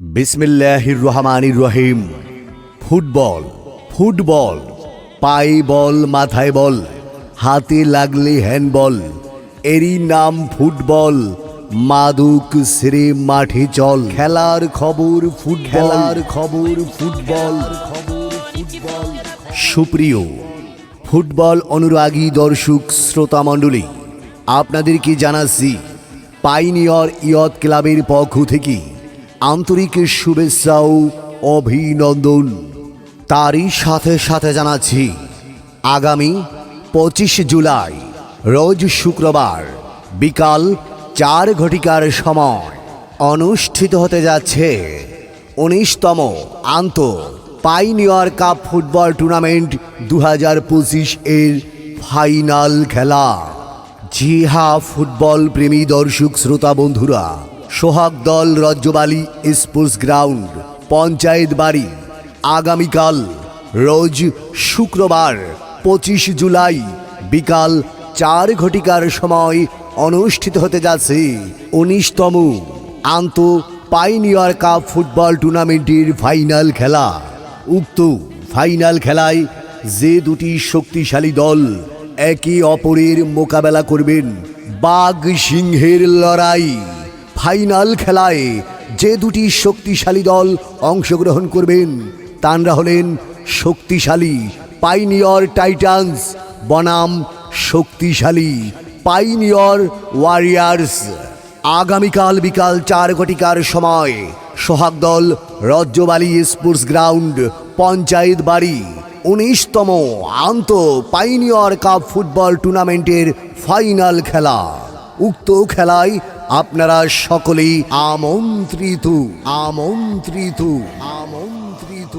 বিসমিল্লাহির রহমানির রহিম। Football football, পায়ে বল, মাথায় বল, হাতে লাগলে হ্যান্ডবল, এরই নাম ফুটবল। মাদুক সেরে মাঠে চল। খেলার খবর ফুটবল। খেলার খবর ফুটবল খবর ফুটবল। সুপ্রিয়, ফুটবল অনুরাগী দর্শক শ্রোতা মণ্ডলী, আপনাদেরকে জানাচ্ছি পাইনিয়র ইয়ত ক্লাবের পক্ষ থেকে আন্তরিক শুভেচ্ছা ও অভিনন্দন। তারই সাথে সাথে জানাচ্ছি, আগামী পঁচিশ জুলাই, রোজ শুক্রবার, বিকাল চার ঘটিকার সময় অনুষ্ঠিত হতে যাচ্ছে উনিশতম আন্ত পাইনিয়র কাপ ফুটবল টুর্নামেন্ট দু হাজার পঁচিশ এর ফাইনাল খেলা। জি হ্যাঁ ফুটবল প্রেমী দর্শক, শ্রোতা বন্ধুরা সোহাগ দল রজ্জবালি স্পোর্টস গ্রাউন্ড, পঞ্চায়েত বাড়ি। আগামীকাল রোজ শুক্রবার পঁচিশ জুলাই বিকাল চার ঘটিকার সময় অনুষ্ঠিত হতে যাচ্ছে উনিশতম আন্ত পাইনিয়র কাপ ফুটবল টুর্নামেন্টের ফাইনাল খেলা। উক্ত ফাইনাল খেলায় যে দুটি শক্তিশালী দল একে অপরের মোকাবেলা করবেন বাঘ সিংহের লড়াই। ফাইনাল খেলায় যে দুটি শক্তিশালী দল অংশগ্রহণ করবেন, তানরা হলেন শক্তিশালী পাইনিয়র টাইটান্স, বনাম শক্তিশালী পাইনিয়র ওয়ারিয়ার্স। আগামীকাল বিকাল চার ঘটিকার সময় সোহাগ দল রজ্জবালি স্পোর্টস গ্রাউন্ড, পঞ্চায়েত বাড়ি, উনিশতম আন্ত পাইনিয়র কাপ ফুটবল টুর্নামেন্টের ফাইনাল খেলা। উক্ত খেলায় আপনারা সকলেই আমন্ত্রিত আমন্ত্রিত আমন্ত্রিত।